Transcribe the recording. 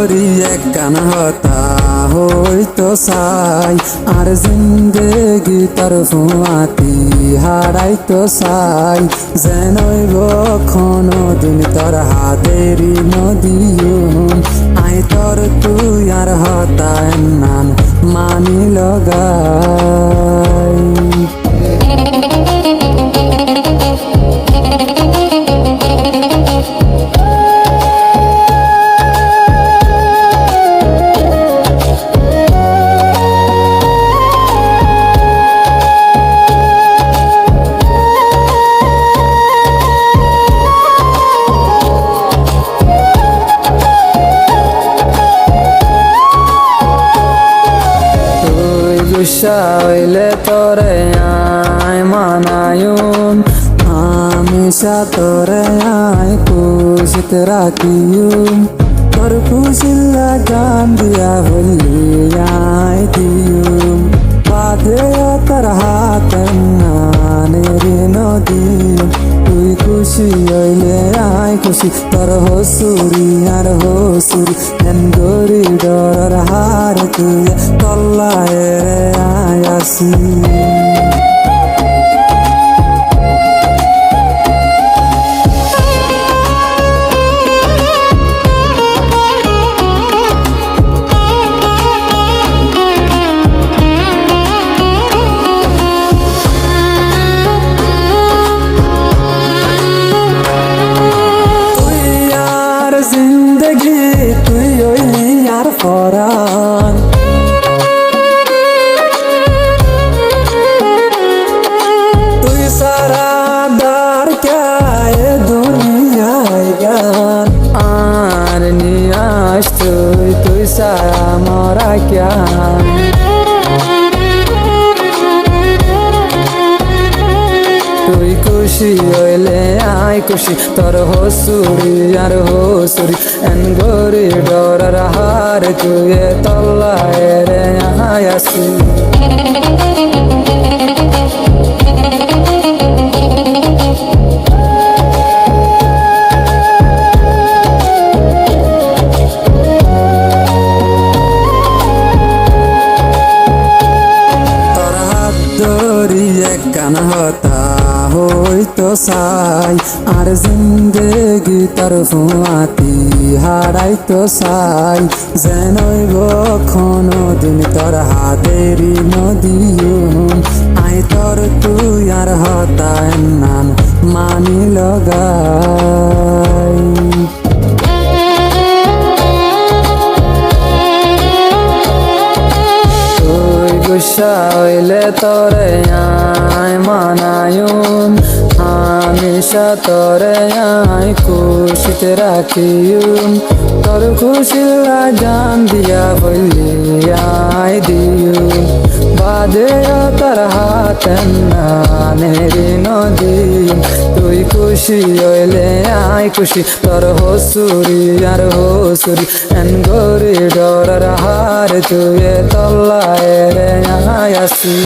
দরি এক কান হতা হইতো সাই, আর জিন্দেগি তোর ফুয়াতি হারাইতো সাই। যেনইব কোনো দিন তোর হাতেরি নদীয়ুম আই তোর তুই আর হতা নাম মানি লগাই গুসা হইলে তোরে আয় মানায়ুম হামেশা তোরে আয়, খুশিত রাখিয়ুম তোর খুশিল্লা গান দিয়া বললি আয় দিয়ুম বাদে তোর হাত নদী, তুই খুশি আয় খুশি তোর হসুরি আর হসুরি এন গরি ডর হার তুই তল্লায় রে আয় তুই সারা দার দুনিয়ায় জ্ঞান। আর নিয়াস তুই তুই সারা মরা জ্ঞান। তুই খুশি হইলে আয় খুশি। তোর হসুরি আর হসুরি এন গরি ডরার হার, তুই তল্লায় রে আয় আসি সাই, আর জিন্দেগি তোর ফুয়াতি হারাইতো সাই। যেনইব কোনো দিন তোর হাতেরি নদীয়ুম আই তোর তুই আর হতায় নাম মানি লগাই গুসা হইলে তরে আয় মানায়ুন। হামেশা তরে আয় খুশিতে রাখিউন তোর খুশিল্লা জান দিয়া বললি আয় দিউ বাদে তার হাত নানের নদী। তুই খুশি হইলে আয় খুশি। তোর হসুরি আর হসুরি এন গরি ডরার হার তুই তল্লায় রে আয় আসি।